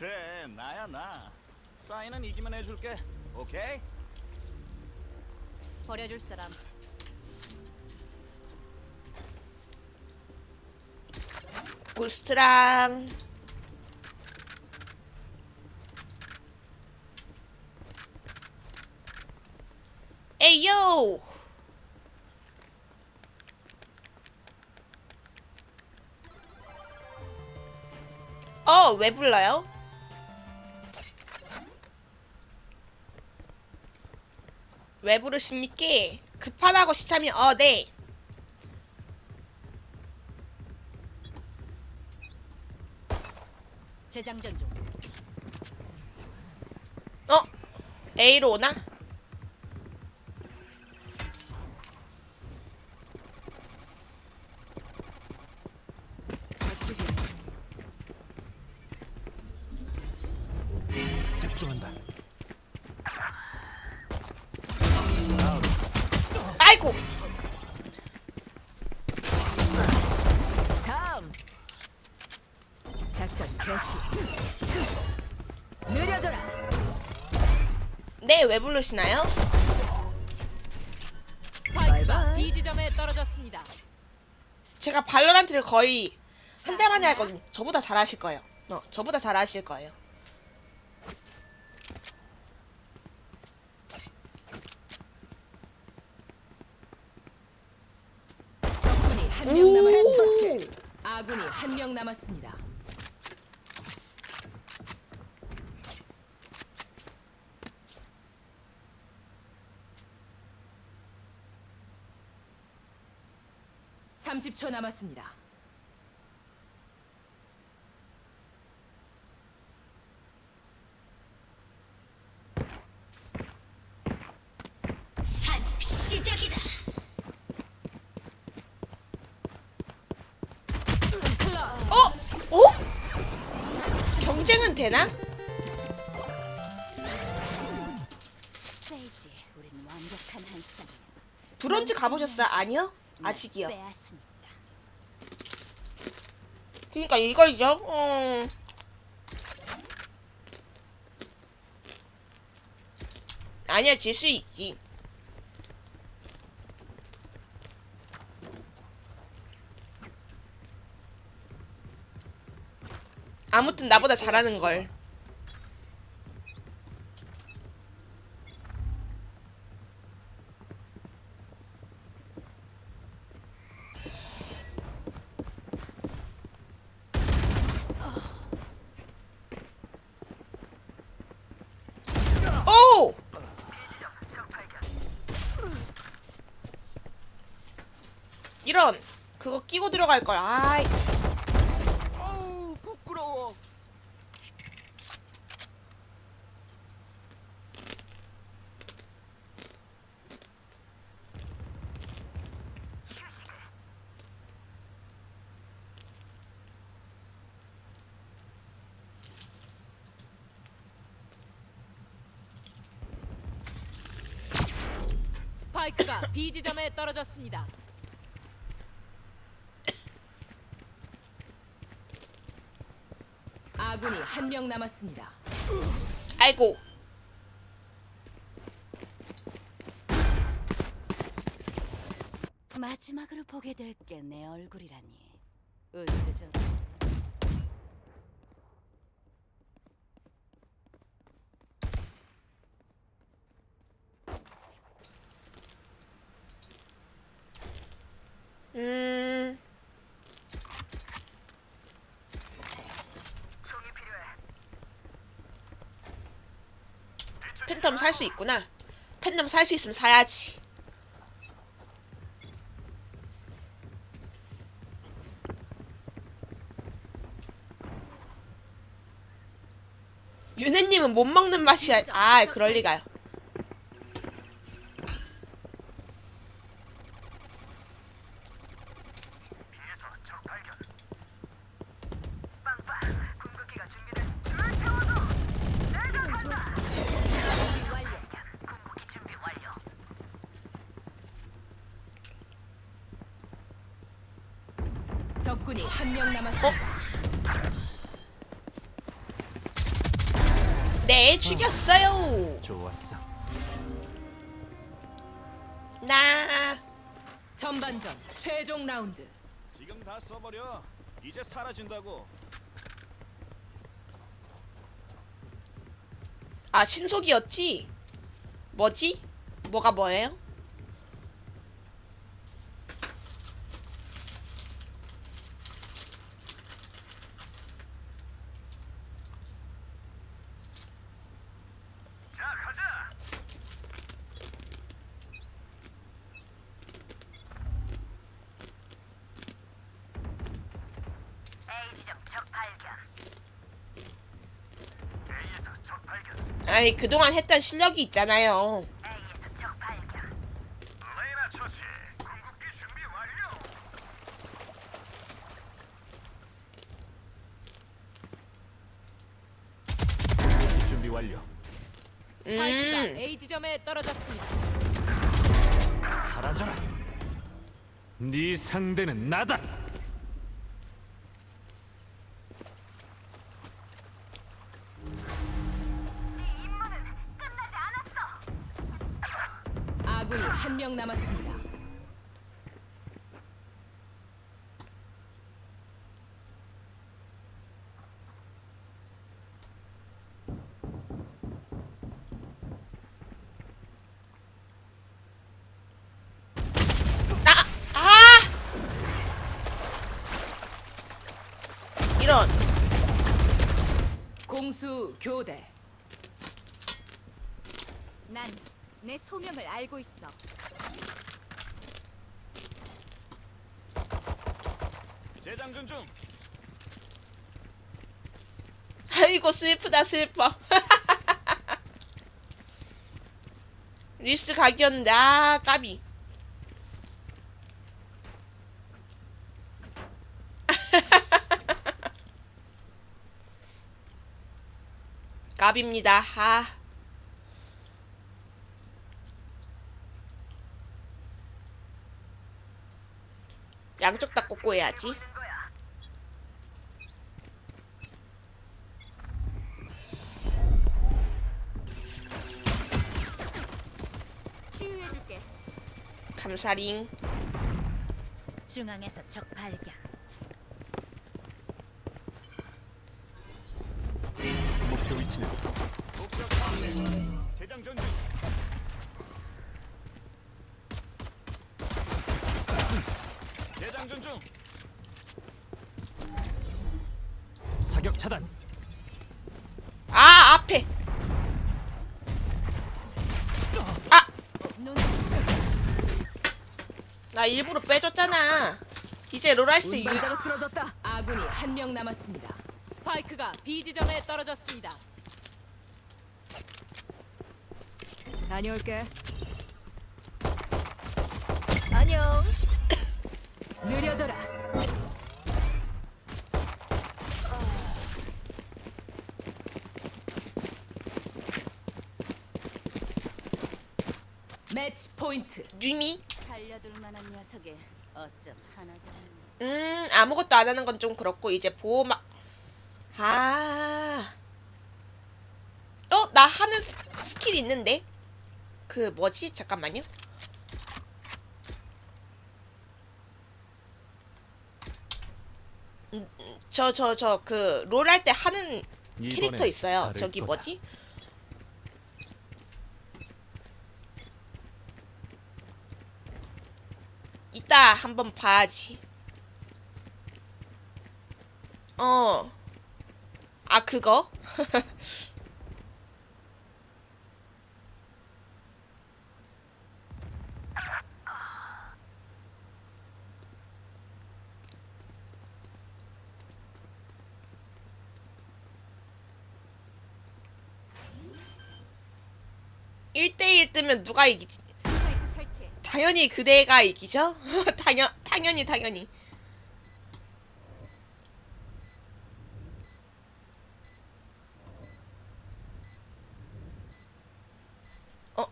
그래 나야 나 사인은 이기면 해줄게 오케이? 버려줄 사람. 고스트랑 에이요 어, 왜 불러요? 왜 부르십니까? 급하다고 시참이 어, 네. 재장전 중. 어? A로 오나? 네, 왜 부르시나요? 스파이크가 B 지점에 떨어졌습니다. 제가 발로란트를 거의 한 달 만에 하거든요. 저보다 잘하실 거예요. 어, 저보다 잘하실 거예요. 적군이 한 명 남았습니다. 아군이 한 명 남았습니다. (30초) 남았습니다. 산 시작이다. 어? 어? 경쟁은 되나? 세이지, 우린 완벽한 한 쌍. 브론즈 가보셨어요? 아니요? 아직이요. 빼앗으니까. 그니까 이걸요? 어... 아니야, 질 수 있지. 아무튼 나보다 잘하는 걸. 오! 이런 그거 끼고 들어갈 걸. 아이. 어우 부끄러워 스파이크가 B 지점에 떨어졌습니다. 아군이 한 명 남았습니다. 아이고. 마지막으로 보게 될 게 내 얼굴이라니. 은근전. 음. 팬텀 살 수 있구나. 팬텀 살 수 있으면 사야지. 윤혜님은 못 먹는 맛이야. 아, 그럴 리가요. 적군이 한 명 남았습니다. 네, 죽였어요. 좋았어. 나 전반전 최종 라운드. 지금 다 써버려. 이제 사라진다고. 아, 신속이었지? 뭐지? 뭐가 뭐예요? 아니, 그동안 했던 실력이 있잖아요. 준비 완료. 스파이크가 음. A 지점에 떨어졌습니다. 사라져라. 네 상대는 나다. 아군이 한 명 남았습니다. 아! 아! 이런. 공수 교대. 난 내 소명을 알고 있어. 재장전 중. 아이고 슬프다 슬퍼. 리스 각이었는데 아 까비. 갑입니다. 아. 양쪽 다 꽂고 해야지. 감사링. 중앙에서 적 발견. 재장전 중. 사격 차단. 아 앞에. 아. 눈나 일부러 빼줬잖아. 이제 로랄스 유... 운반자가 쓰러졌다. 아군이 한 명 남았습니다. 스파이크가 B 지점에 떨어졌습니다. 다녀올게. 안녕. 느려져라. 매치 포인트. 유미? 살려둘 만한 녀석이 어쩜 하나도 없네. 음 아무것도 안 하는 건 좀 그렇고 이제 보호 막 아. 어? 나 하는 스- 스킬 있는데? 그 뭐지? 잠깐만요. 저 저 저 그 롤 할 때 하는 캐릭터 있어요. 저기. 뭐지? 이따 한번 봐야지. 어. 아, 그거? 일대일 뜨면 누가 이기지? 당연히 그대가 이기죠? 당연, 당연히, 당연히. 어?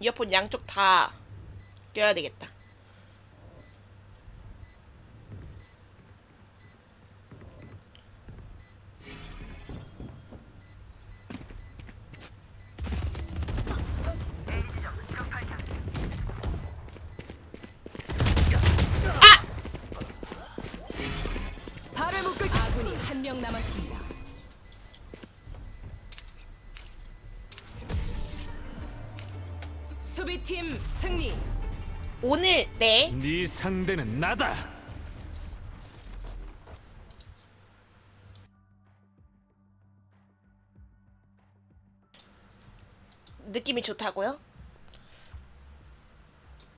이어폰 양쪽 다 껴야 되겠다. 명 남았습니다. 수비팀 승리. 오늘 네 네 상대는 나다. 느낌이 좋다고요?